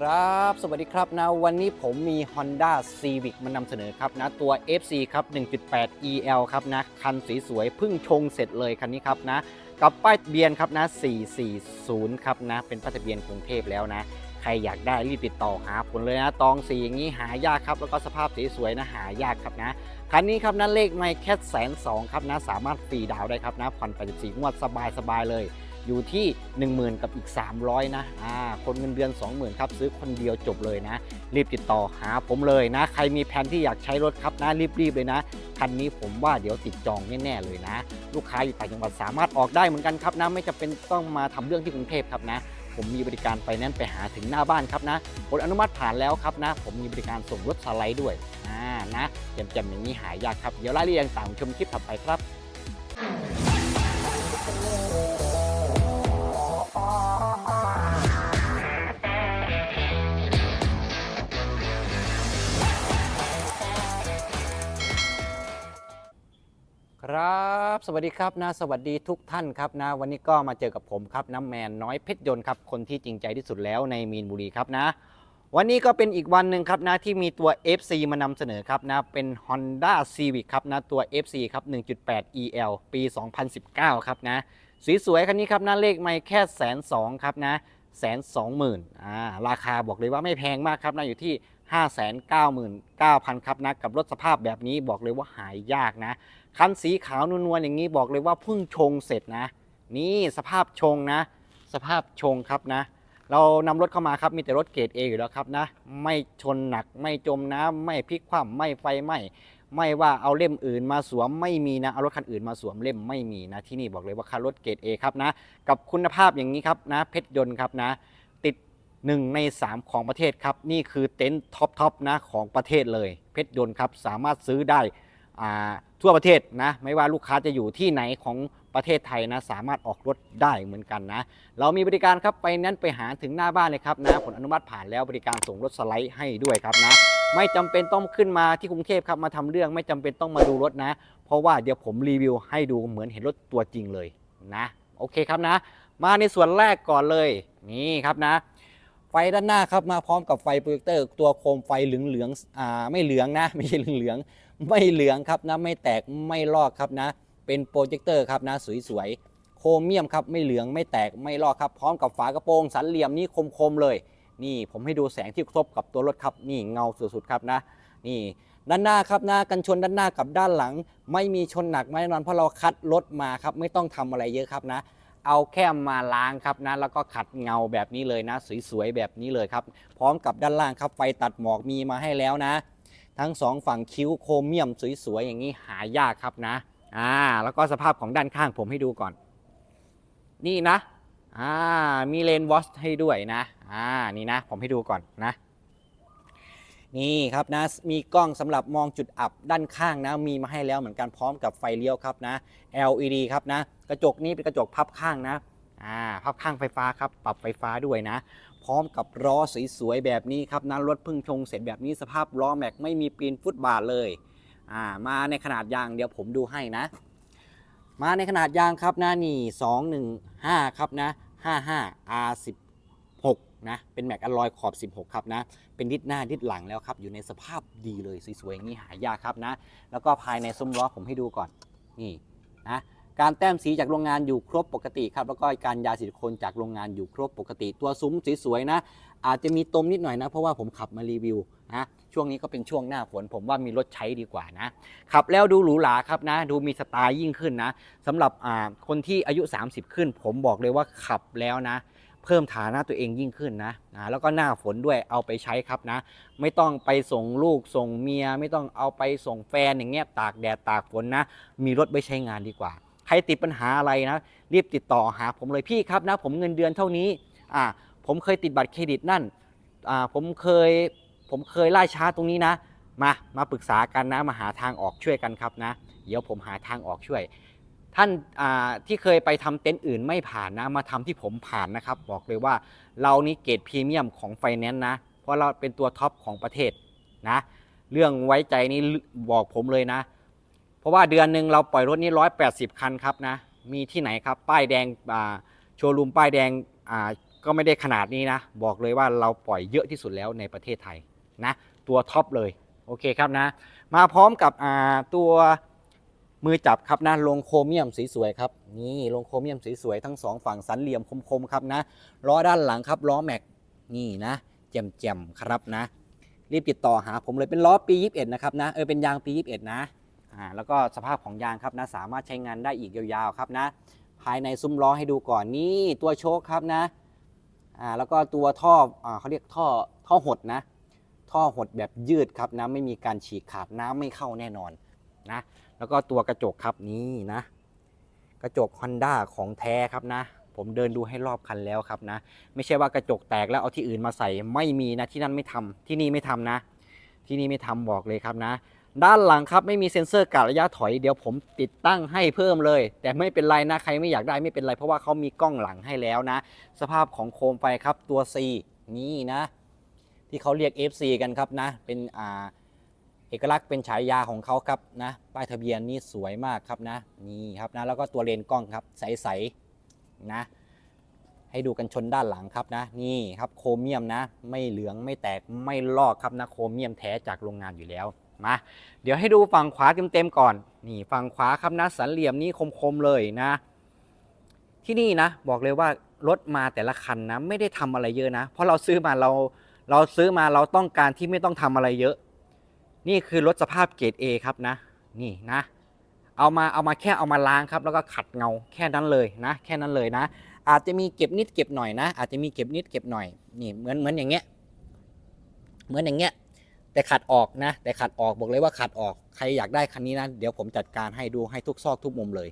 ครับ สวัสดีครับนะวันนี้ผมมี Honda Civic มานำเสนอครับนะตัว FC ครับ 1.8 EL ครับนะคันสวยๆพิ่งชงเสร็จเลยคันนี้ครับนะกับป้ายทะเบียนครับนะ 440 ครับนะเป็นป้ายทะเบียนกรุงเทพแล้วนะ ใครอยากได้รีบติดต่อหาผลเลยนะตองสีอย่างนี้หายากครับแล้วก็สภาพสวยๆนะหายากครับนะคันนี้ครับนะเลขไม่แค่แสนสองครับนะสามารถฟรีดาวได้ครับนะผ่อน84งวดสบายๆเลย อยู่ที่ 10,000 กับอีก 300 นะอ่าคนเงินเดือน 20,000 ครับ ซื้อคนเดียวจบเลยนะ รีบติดต่อหาผมเลยนะ ใครมีแผนที่อยากใช้รถครับนะรีบๆเลยนะคันนี้ผมว่าเดี๋ยวติดจองแน่ๆเลยนะ ลูกค้าอยู่ต่างจังหวัดสามารถออกได้เหมือนกันครับนะไม่จำเป็นต้องมาทำเรื่องที่กรุงเทพครับนะผมมีบริการไฟแนนซ์ไปหาถึงหน้าบ้านครับนะผลอนุมัติผ่านแล้วครับนะ ผมมีบริการส่งรถสไลด์ด้วยอ่านะแจ่มๆอย่างนี้หายากครับ เดี๋ยวรายละเอียดต่างชมคลิปถัดไปครับ สวัสดีครับนะสวัสดีทุกท่านครับนะวันนี้ก็มาเจอกับผมครับน้ำแมนน้อยเพชรยนต์ครับคนที่จริงใจที่สุดแล้วในมีนบุรีครับนะ วันนี้ก็เป็นอีกวันหนึ่งครับนะที่มีตัว FC มานำเสนอครับนะเป็น Honda Civic ครับนะตัว FC ครับ 1.8 EL ปี 2019 ครับนะสวยๆคันนี้ครับนะเลขไม่แค่แสนสองครับนะแสนสองหมื่นอ่าราคาบอกเลยว่าไม่แพงมากครับนะอยู่ที่ 599,000 ครับนะกับรถสภาพแบบนี้บอกเลยว่าหายยากนะ คันสีขาวนวลๆอย่างนี้บอกเลยว่าเพิ่งชงเสร็จนะ นี่สภาพชงนะ สภาพชงครับนะ เรานำรถเข้ามาครับมีแต่รถเกรดเออยู่แล้วครับนะ ไม่ชนหนักไม่จมน้ำไม่พลิกคว่ำไม่ไฟไหม้ไม่ว่าเอาเล่มอื่นมาสวมไม่มีนะเอารถคันอื่นมาสวมเล่มไม่มีนะที่นี่บอกเลยว่าคันรถเกรดเอครับนะกับคุณภาพอย่างนี้ครับนะเพชรยนต์ครับนะ ติด 1 ใน 3 ของประเทศครับ นี่คือเต็นท์ท็อปทอปนะของประเทศเลย เพชรยนต์ครับสามารถซื้อได้ ทั่วประเทศนะไม่ว่าลูกค้าจะอยู่ที่ไหนของประเทศไทยนะสามารถออกรถได้เหมือนกันนะเรามีบริการครับไปนั้นไปหาถึงหน้าบ้านเลยครับนะผลอนุมัติผ่านแล้วบริการส่งรถสไลด์ให้ด้วยครับนะไม่จำเป็นต้องขึ้นมาที่กรุงเทพครับมาทำเรื่องไม่จำเป็นต้องมาดูรถนะ เพราะว่าเดี๋ยวผมรีวิวให้ดูเหมือนเห็นรถตัวจริงเลยนะโอเคครับนะ มาในส่วนแรกก่อนเลยนี่ครับนะ ไฟด้านหน้าครับมาพร้อมกับไฟโปรเจคเตอร์ตัวโคมไฟเหลืองเหลืองๆอ่าไม่เหลืองนะไม่ใช่เหลืองเหลืองๆ ไม่เหลืองครับนะไม่แตกไม่ลอกครับนะ เป็นโปรเจคเตอร์ครับนะสวยๆโครเมียมครับไม่เหลืองไม่แตกไม่ลอกครับพร้อมกับฝากระโปรงสันเหลี่ยมนี่คมๆเลย นี่ผมให้ดูแสงที่กระทบกับตัวรถครับนี่เงาสุดๆครับนะ นี่ด้านหน้าครับหนะกันชนด้านหน้ากับด้านหลัง ไม่มีชนหนักแน่นอนเพราะเราคัดรถมาครับไม่ต้องทำอะไรเยอะครับนะ เอาแค่มาล้างครับนะ แล้วก็ขัดเงาแบบนี้เลยนะ สวยๆแบบนี้เลยครับ พร้อมกับด้านล่างครับไฟตัดหมอกมีมาให้แล้วนะ ทั้งสองฝั่งคิ้วโครเมียมสวยๆอย่างนี้หายากครับนะอ่าแล้วก็สภาพของด้านข้างผมให้ดูก่อน นี่นะอ่ามีเลนวอชให้ด้วยนะอ่านี่นะผมให้ดูก่อนนะ นี่ครับนะมีกล้องสำหรับมองจุดอับด้านข้างนะ มีมาให้แล้วเหมือนกันพร้อมกับไฟเลี้ยวครับนะ LED ครับนะ กระจกนี้เป็นกระจกพับข้างนะ อ่าพับข้างไฟฟ้าครับ ปรับไฟฟ้าด้วยนะ พร้อมกับล้อสวยๆแบบนี้ครับนะรถพึ่งชงเสร็จแบบนี้สภาพล้อแม็กไม่มีปีนฟุตบาทเลยอ่ามาในขนาดยางเดี๋ยวผมดูให้นะ มาในขนาดยางครับนะนี่215 ครับนะ 55 R16 นะเป็นแม็กอลลอยขอบ 16 ครับนะ เป็นดิสหน้าดิสหลังแล้วครับ อยู่ในสภาพดีเลยสวยๆอย่างนี้หายากครับนะ แล้วก็ภายในซุ้มล้อผมให้ดูก่อนนี่นะ การแต้มสีจากโรงงานอยู่ครบปกติครับแล้วก็การยาสีโคนจากโรงงานอยู่ครบปกติ ตัวซุ้มสวยๆนะ อาจจะมีตมนิดหน่อยนะ เพราะว่าผมขับมารีวิวนะช่วงนี้ก็เป็นช่วงหน้าฝนผมว่ามีรถใช้ดีกว่านะขับแล้วดูหรูหราครับนะ ดูมีสไตล์ยิ่งขึ้นนะสำหรับคนที่อายุ 30 ขึ้น ผมบอกเลยว่าขับแล้วนะเพิ่มฐานะตัวเองยิ่งขึ้นนะอ่าแล้วก็หน้าฝนด้วยเอาไปใช้ครับนะ ไม่ต้องไปส่งลูกส่งเมีย ไม่ต้องเอาไปส่งแฟนอย่างเงี้ยตากแดดตากฝนนะ มีรถไปใช้งานดีกว่า ใครติดปัญหาอะไรนะรีบติดต่อหาผมเลยพี่ครับนะผมเงินเดือนเท่านี้อ่าผมเคยติดบัตรเครดิตนั่นอ่าผมเคยผมเคยล่าช้าตรงนี้นะ มามาปรึกษากันนะมาหาทางออกช่วยกันครับนะ เดี๋ยวผมหาทางออกช่วย ท่านอ่าที่เคยไปทำเต็นท์อื่นไม่ผ่านนะมาทำที่ผมผ่านนะครับ บอกเลยว่าเรานี่เกรดพรีเมียมของไฟแนนซ์นะ เพราะเราเป็นตัวท็อปของประเทศนะเรื่องไว้ใจนี่บอกผมเลยนะ ราะว่าเดือนหนึ่งเราปล่อยรถนี่ร้อยแปดสิบคันครับนะ มีที่ไหนครับ ป้ายแดงโชว์รูมป้ายแดงก็ไม่ได้ขนาดนี้นะ บอกเลยว่าเราปล่อยเยอะที่สุดแล้วในประเทศไทยนะ ตัวท็อปเลย โอเคครับนะ มาพร้อมกับตัวมือจับครับนะลงโครเมียมสีสวยครับ นี่ลงโครเมียมสีสวยทั้งสองฝั่งสันเหลี่ยมคมๆครับนะล้อด้านหลังครับล้อแม็กนี่นะแจ่มๆครับนะ รีบติดต่อหาผมเลยเป็นล้อปี 21 นะครับนะเออเป็นยางปี 21 นะ อ่าแล้วก็สภาพของยางครับนะสามารถใช้งานได้อีกยาวๆครับนะ ภายในซุ้มล้อให้ดูก่อนนี่ตัวโชคครับนะอ่าแล้วก็ตัวท่ออ่าเขาเรียกท่อท่อหดนะ ท่อหดแบบยืดครับนะไม่มีการฉีกขาดน้ำไม่เข้าแน่นอนนะแล้วก็ตัวกระจกครับนี่นะ กระจก Honda ของแท้ครับนะ ผมเดินดูให้รอบคันแล้วครับนะ ไม่ใช่ว่ากระจกแตกแล้วเอาที่อื่นมาใส่ไม่มีนะที่นั่นไม่ทำที่นี่ไม่ทำนะ ที่นี่ไม่ทำบอกเลยครับนะ ด้านหลังครับไม่มีเซ็นเซอร์กะระยะถอยเดี๋ยวผมติดตั้งให้เพิ่มเลย แต่ไม่เป็นไรนะใครไม่อยากได้ไม่เป็นไรเพราะว่าเขามีกล้องหลังให้แล้วนะ สภาพของโคมไฟครับตัว C นี่นะ ที่เขาเรียก FC กันครับนะ เป็นอ่าเอกลักษณ์เป็นฉายาของเขาครับนะ ป้ายทะเบียนนี่สวยมากครับนะนี่ครับนะแล้วก็ตัวเลนกล้องครับใสๆนะให้ดูกันชนด้านหลังครับนะ นี่ครับโครเมียมนะ ไม่เหลืองไม่แตกไม่ลอกครับนะโครเมียมแท้จากโรงงานอยู่แล้ว มาเดี๋ยวให้ดูฝั่งขวาเต็มๆก่อน นี่ฝั่งขวาครับนะสันเหลี่ยมนี่คมๆเลยนะ ที่นี่นะ บอกเลยว่ารถมาแต่ละคันนะไม่ได้ทำอะไรเยอะนะ เพราะเราซื้อมาเราเราซื้อมาเราต้องการที่ไม่ต้องทำอะไรเยอะ นี่คือรถสภาพเกรด A ครับนะ นี่นะ เอามาเอามาแค่เอามาล้างครับ แล้วก็ขัดเงาแค่นั้นเลยนะ แค่นั้นเลยนะ อาจจะมีเก็บนิดเก็บหน่อยนะ อาจจะมีเก็บนิดเก็บหน่อยนี่เหมือนเหมือนอย่างเงี้ย เหมือนอย่างเงี้ย แต่ขัดออกนะ แต่ขัดออกบอกเลยว่าขัดออกใครอยากได้คันนี้นะเดี๋ยวผมจัดการให้ดูให้ทุกซอกทุกมุมเลย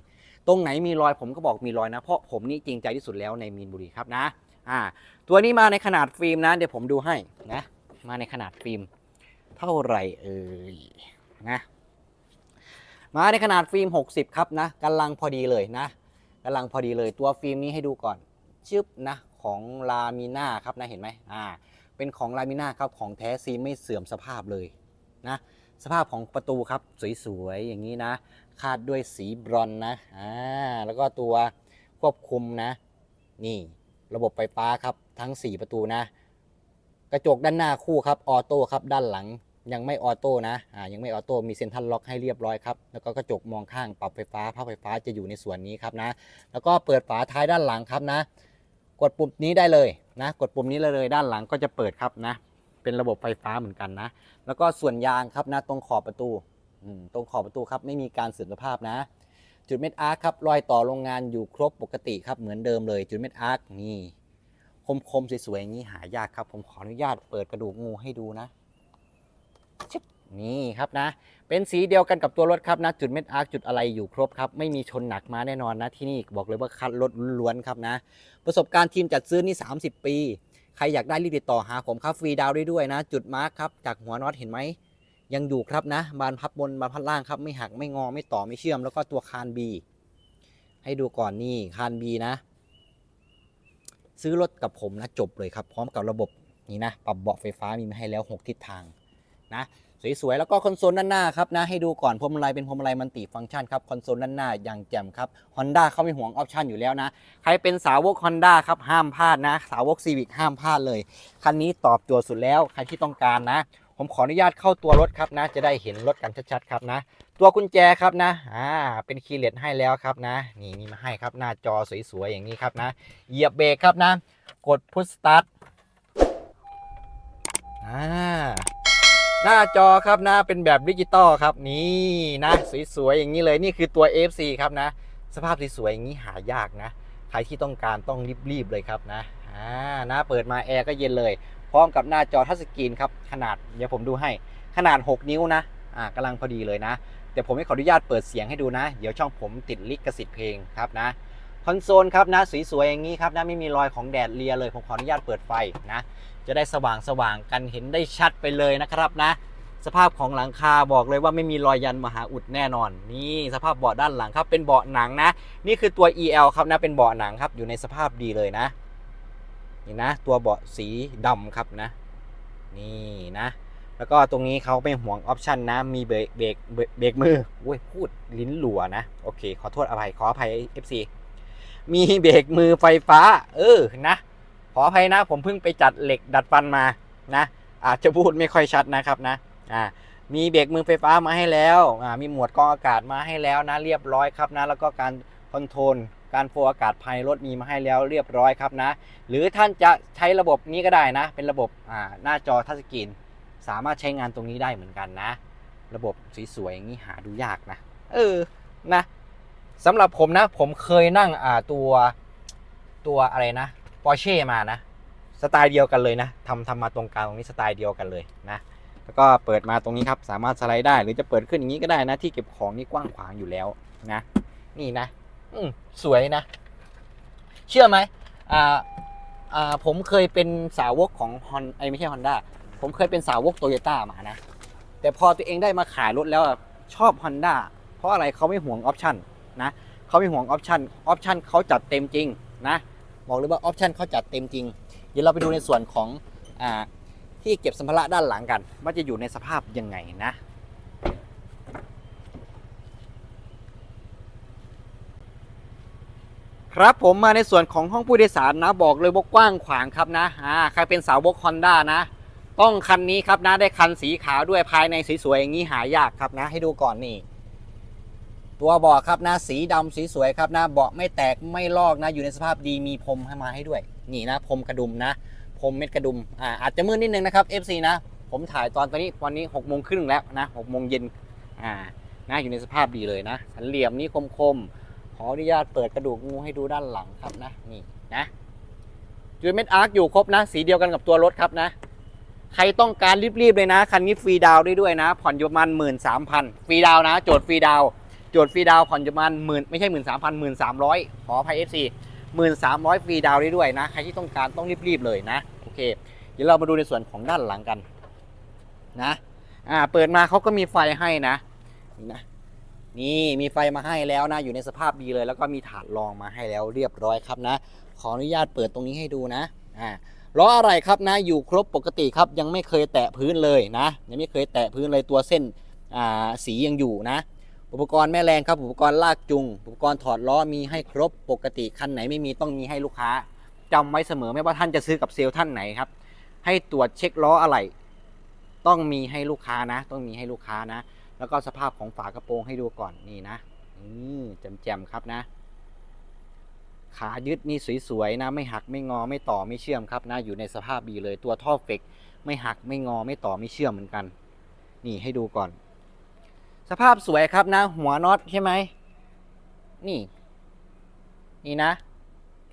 ตรงไหนมีรอยผมก็บอกมีรอยนะ เพราะผมนี่จริงใจที่สุดแล้วในมีนบุรีครับนะอ่าตัวนี้มาในขนาดฟิล์มนะ เดี๋ยวผมดูให้นะ มาในขนาดฟิล์มเท่าไหร่เอ่ยนะมาในขนาดฟิล์ม 60 ครับนะกำลังพอดีเลยนะกำลังพอดีเลยตัวฟิล์มนี้ให้ดูก่อนชึบนะของลามิน่าครับนะเห็นไหมอ่า เป็นของลามิน่าครับของแท้ซีไม่เสื่อมสภาพเลยนะสภาพของประตูครับสวยๆอย่างนี้นะ คาดด้วยสีบรอนนะอ่าแล้วก็ตัวควบคุมนะ นี่ระบบไฟฟ้าครับทั้ง 4 ประตูนะ กระจกด้านหน้าคู่ครับออโต้ครับด้านหลังยังไม่ออโต้นะอ่ายังไม่ออโต้มีเซ็นทรัลล็อกให้เรียบร้อยครับแล้วก็กระจกมองข้างปรับไฟฟ้าภาพไฟฟ้าจะอยู่ในส่วนนี้ครับนะ แล้วก็เปิดฝาท้ายด้านหลังครับนะ กดปุ่มนี้ได้เลยนะกดปุ่มนี้เลยด้านหลังก็จะเปิดครับนะ เป็นระบบไฟฟ้าเหมือนกันนะ แล้วก็ส่วนยางครับนะตรงขอบประตูตรงขอบประตูครับไม่มีการเสื่อมสภาพนะ จุดเม็ดอาร์คครับรอยต่อโรงงานอยู่ครบปกติครับเหมือนเดิมเลย จุดเม็ดอาร์คนี่คมๆสวยๆอย่างนี้หายากครับ ผมขออนุญาตเปิดกระดูกงูให้ดูนะ นี่ครับนะ เป็นสีเดียวกันกับตัวรถครับนะจุดเม็ดอาร์คจุดอะไรอยู่ครบครับ ไม่มีชนหนักมาแน่นอนนะที่นี่บอกเลยว่าคัดรถล้วนๆครับนะ ประสบการณ์ทีมจัดซื้อนี่ 30 ปี ใครอยากได้รีบติดต่อหาผมครับฟรีดาวได้ด้วยนะ จุดมาร์คครับจากหัวน็อตเห็นไหมยังอยู่ครับนะ บานพับบนบานพับล่างครับไม่หักไม่งอไม่ต่อไม่เชื่อม แล้วก็ตัวคานบีให้ดูก่อนนี่คานบีนะ ซื้อรถกับผมนะจบเลยครับ พร้อมกับระบบนี่นะ ปรับเบาะไฟฟ้ามีมาให้แล้ว 6 ทิศทางนะ สวยๆ แล้วก็คอนโซลด้านหน้าครับนะให้ดูก่อนพวงมาลัยเป็นพวงมาลัยมันติฟังก์ชันครับคอนโซลด้านหน้าอย่างแจ่มครับ Honda เขาไม่ห่วงออปชันอยู่แล้วนะ ใครเป็นสาวก Honda ครับห้ามพลาดนะ สาวก Civic ห้ามพลาดเลย คันนี้ตอบโจทย์สุดแล้วใครที่ต้องการนะ ผมขออนุญาตเข้าตัวรถครับนะ จะได้เห็นรถกันชัดๆครับนะ ตัวกุญแจครับนะอ่าเป็นคีย์เลสให้แล้วครับนะ นี่มีมาให้ครับหน้าจอสวยๆอย่างนี้ครับนะเหยียบเบรกครับนะ กดพุชสตาร์ทอ่า หน้าจอครับนะเป็นแบบดิจิตอลครับนี่นะสวยๆอย่างนี้เลยนี่คือตัว FC ครับนะ สภาพสวยๆอย่างนี้หายากนะ ใครที่ต้องการต้องรีบๆเลยครับนะอ่านะเปิดมาแอร์ก็เย็นเลย พร้อมกับหน้าจอทัชสกรีนครับขนาดเดี๋ยวผมดูให้ขนาด 6 นิ้วนะอ่ากำลังพอดีเลยนะแต่ผมไม่ขออนุญาตเปิดเสียงให้ดูนะ เดี๋ยวช่องผมติดลิขสิทธิ์เพลงครับนะคอนโซลครับนะสวยๆอย่างนี้ครับนะไม่มีรอยของแดดเลียเลยผมขออนุญาตเปิดไฟนะ จะได้สว่างสว่างกันเห็นได้ชัดไปเลยนะครับนะ สภาพของหลังคาบอกเลยว่าไม่มีรอยยันมหาอุดแน่นอน นี่สภาพเบาะด้านหลังครับเป็นเบาะหนังนะ นี่คือตัว EL ครับนะเป็นเบาะหนังครับอยู่ในสภาพดีเลยนะนี่นะ ตัวเบาะสีดำครับนะ นี่นะ แล้วก็ตรงนี้เขาไม่ห่วงออปชันนะ มีเบรกเบรกเบรกเบรกมือโอ้ยพูดลิ้นหลัวนะ โอเค ขอโทษอภัยขออภัย FC มีเบรกมือไฟฟ้า เออนะ ขออภัยนะ ผมเพิ่งไปจัดเหล็กดัดฟันมานะ อาจจะพูดไม่ค่อยชัดนะครับนะอ่ามีเบรกมือไฟฟ้ามาให้แล้วอ่ามีหมวดกรองอากาศมาให้แล้วนะเรียบร้อยครับนะ แล้วก็การคอนโทรลการโฟลอากาศภายในรถมีมาให้แล้วเรียบร้อยครับนะ หรือท่านจะใช้ระบบนี้ก็ได้นะ เป็นระบบอ่าหน้าจอทัชสกรีนสามารถใช้งานตรงนี้ได้เหมือนกันนะ ระบบสวยๆอย่างนี้หาดูยากนะ เออนะสำหรับผมนะ ผมเคยนั่งอ่าตัวตัวอะไรนะ ปอร์เช่มานะสไตล์เดียวกันเลยนะทำทำมาตรงกลางตรงนี้สไตล์เดียวกันเลยนะแล้วก็เปิดมาตรงนี้ครับสามารถสไลด์ได้ หรือจะเปิดขึ้นอย่างนี้ก็ได้นะ ที่เก็บของนี่กว้างขวางอยู่แล้วนะ นี่นะ อืมสวยนะ เชื่อไหมอ่าอ่าผมเคยเป็นสาวกของฮอนไอไม่ใช่ฮอนด้าผมเคยเป็นสาวกโตโยต้ามานะ แต่พอตัวเองได้มาขายรถแล้วชอบ Honda เพราะอะไรเขาไม่ห่วงออปชั่นนะเขาไม่ห่วงออปชั่นออปชั่นเขาจัดเต็มจริงนะ บอกเลยว่าออปชั่นเขาจัดเต็มจริง เดี๋ยวเราไปดูในส่วนของอ่าที่เก็บสัมภาระด้านหลังกัน ว่าจะอยู่ในสภาพยังไงนะครับผมมาในส่วนของห้องผู้โดยสารนะบอกเลยว่ากว้างขวางครับนะอ่าใครเป็นสาวก Honda นะ ต้องคันนี้ครับนะได้คันสีขาวด้วยภายในสวยๆอย่างนี้หายากครับนะ ให้ดูก่อนนี่ ตัวเบาะครับนะสีดำสีสวยครับนะเบาะไม่แตกไม่ลอกนะ อยู่ในสภาพดีมีพรมให้มาให้ด้วย นี่นะพรมกระดุมนะพรมเม็ดกระดุมอ่าอาจจะมืดนิดนึงนะครับ FC นะ ผมถ่ายตอนตอนนี้วันนี้6กโมงครึ่งแล้วนะหกโมงเย็นอ่านะอยู่ในสภาพดีเลยนะ สันเหลี่ยมนี่คมๆขออนุญาตเปิดกระดูกงูให้ดูด้านหลังครับนะนี่นะจูเม็ดอาร์คอยู่ครบนะ สีเดียวกันกับตัวรถครับนะ ใครต้องการรีบๆเลยนะ คันนี้ฟรีดาวได้ด้วยนะ ผ่อนอยู่ประมาณหมื่นสามพันฟรีดาวนะ โจทย์ฟรีดาว จทย์ฟรีดาวผ่อนประมาณหมื่นไม่ใช่หมื่นสามพันหมื่นสามร้อยขออภัยเอฟซีหมื่นสามร้อยฟรีดาวได้ด้วยนะ ใครที่ต้องการต้องรีบๆเลยนะ โอเค เดี๋ยวเรามาดูในส่วนของด้านหลังกันนะ อ่า เปิดมาเขาก็มีไฟให้นะนี่นะ นี่มีไฟมาให้แล้วนะ อยู่ในสภาพดีเลย แล้วก็มีถาดรองมาให้แล้วเรียบร้อยครับนะ ขออนุญาตเปิดตรงนี้ให้ดูนะ อ่าล้ออะไรครับนะ อยู่ครบปกติครับ ยังไม่เคยแตะพื้นเลยนะ ยังไม่เคยแตะพื้นเลยตัวเส้น อ่า สียังอยู่นะ อุปกรณ์แม่แรงครับ อุปกรณ์ลากจุง อุปกรณ์ถอดล้อมีให้ครบปกติคันไหนไม่มีต้องมีให้ลูกค้าจำไว้เสมอไม่ว่าท่านจะซื้อกับเซลล์ท่านไหนครับ ให้ตรวจเช็คล้ออะไรต้องมีให้ลูกค้านะ ต้องมีให้ลูกค้านะ แล้วก็สภาพของฝากระโปรงให้ดูก่อนนี่นะอืมแจมๆครับนะ ขายึดนี่สวยๆนะ ไม่หักไม่งอไม่ต่อไม่เชื่อมครับนะ อยู่ในสภาพดีเลยตัวท่อเฟกไม่หักไม่งอไม่ต่อไม่เชื่อมเหมือนกัน นี่ให้ดูก่อน สภาพสวยครับนะ หัวน็อตใช่ไหม นี่ นี่นะ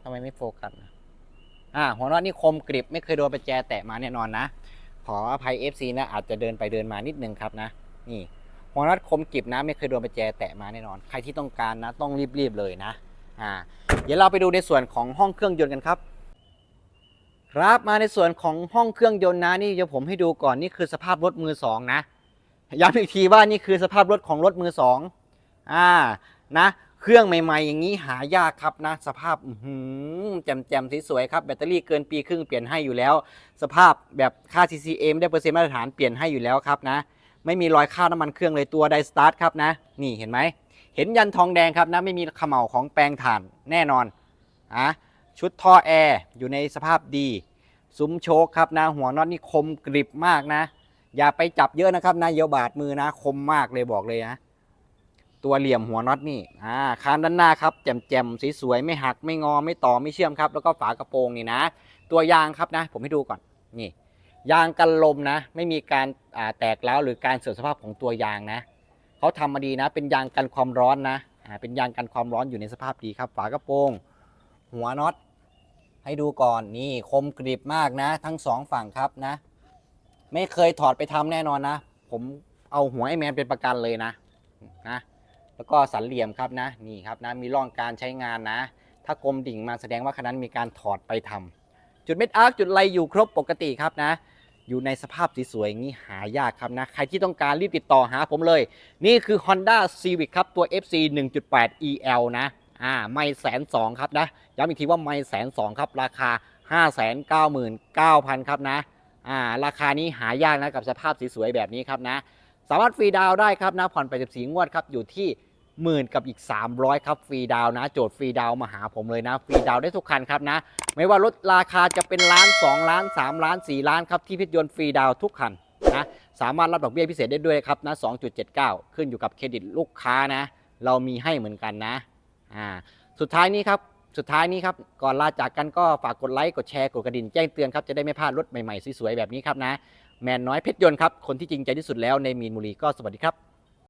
ทำไมไม่โฟกัสนะอ่า หัวน็อตนี่คมกริบ ไม่เคยโดนประแจแตะมาแน่นอนนะ ขออภัย FC นะ อาจจะเดินไปเดินมานิดนึงครับนะ นี่ หัวน็อตคมกริบนะ ไม่เคยโดนประแจแตะมาแน่นอน ใครที่ต้องการนะ ต้องรีบๆเลยนะ อ่า เดี๋ยวเราไปดูในส่วนของห้องเครื่องยนต์กันครับ ครับ มาในส่วนของห้องเครื่องยนต์นะ นี่เดี๋ยวผมให้ดูก่อน นี่คือสภาพรถมือสองนะ ย้ำอีกทีว่านี่คือสภาพรถของรถมือสองอ่านะเครื่องใหม่ ๆ อย่างนี้หายากครับนะ สภาพหแจ่มๆสวยๆครับแบตเตอรี่เกินปีครึ่งเปลี่ยนให้อยู่แล้ว สภาพแบบค่า CCM ได้เปอร์เซ็นต์มาตรฐานเปลี่ยนให้อยู่แล้วครับนะ ไม่มีรอยค่าน้ำมันเครื่องเลยตัวไดสตาร์ทครับนะ นี่เห็นไหมเห็นยันทองแดงครับนะไม่มีเขม่าของแปลงถ่านแน่นอนอะชุดท่อแอร์อยู่ในสภาพดี ซุ้มโชคครับนะ หัวน็อตนี่คมกริบมากนะ อย่าไปจับเยอะนะครับนะเยบาดมือนะ คมมากเลยบอกเลยนะ ตัวเหลี่ยมหัวน็อตนี่อ่าคานด้านหน้าครับแจ่มๆสวยๆไม่หักไม่งอไม่ต่อไม่เชื่อมครับ แล้วก็ฝากระโปรงนี่นะ ตัวยางครับนะ ผมให้ดูก่อนนี่ ยางกันลมนะ ไม่มีการอ่าแตกแล้วหรือการเสื่อมสภาพของตัวยางนะเขาทำมาดีนะ เป็นยางกันความร้อนนะอ่าเป็นยางกันความร้อนอยู่ในสภาพดีครับ ฝากระโปรง หัวน็อตให้ดูก่อนนี่คมกริบมากนะ ทั้งสองฝั่งครับนะ ไม่เคยถอดไปทำแน่นอนนะ ผมเอาหัวไอแมนเป็นประกันเลยนะนะ แล้วก็สันเหลี่ยมครับนะ นี่ครับนะ มีร่องการใช้งานนะ ถ้ากลมดิ่งมาแสดงว่าคันนั้นมีการถอดไปทำจุดเม็ดอาร์คจุดไรอยู่ครบปกติครับนะ อยู่ในสภาพสวยๆอย่างนี้หายากครับนะ ใครที่ต้องการรีบติดต่อหาผมเลย นี่คือ Honda Civic ครับตัว FC 1.8 EL นะอ่าไม่แสนสองครับนะย้ำอีกทีว่าไม่แสนสองครับ ราคา 5 9 9 0 0 0 ครับนะ อ่าราคานี้หายากนะกับสภาพสวยๆแบบนี้ครับนะสามารถฟรีดาวได้ครับนะผ่อนไป14งวดครับอยู่ที่หมื่นกับอีก 300 ครับฟรีดาวนะ โจทย์ฟรีดาวมาหาผมเลยนะฟรีดาวได้ทุกคันครับนะ ไม่ว่ารถราคาจะเป็นล้าน 2 ล้าน 3 ล้าน 4 ล้านครับที่พิทยนต์ฟรีดาวทุกคันนะสามารถรับดอกเบี้ยพิเศษได้ด้วยครับนะ2.79 ขึ้นอยู่กับเครดิตลูกค้านะ เรามีให้เหมือนกันนะอ่าสุดท้ายนี้ครับ สุดท้ายนี้ครับ ก่อนลาจากกันก็ฝากกดไลค์กดแชร์กดกระดิ่งแจ้งเตือนครับ จะได้ไม่พลาดรถใหม่ๆ สวยๆ แบบนี้ครับนะ แมนน้อยเพชรยนต์ครับ คนที่จริงใจที่สุดแล้วในมีนบุรีก็สวัสดีครับ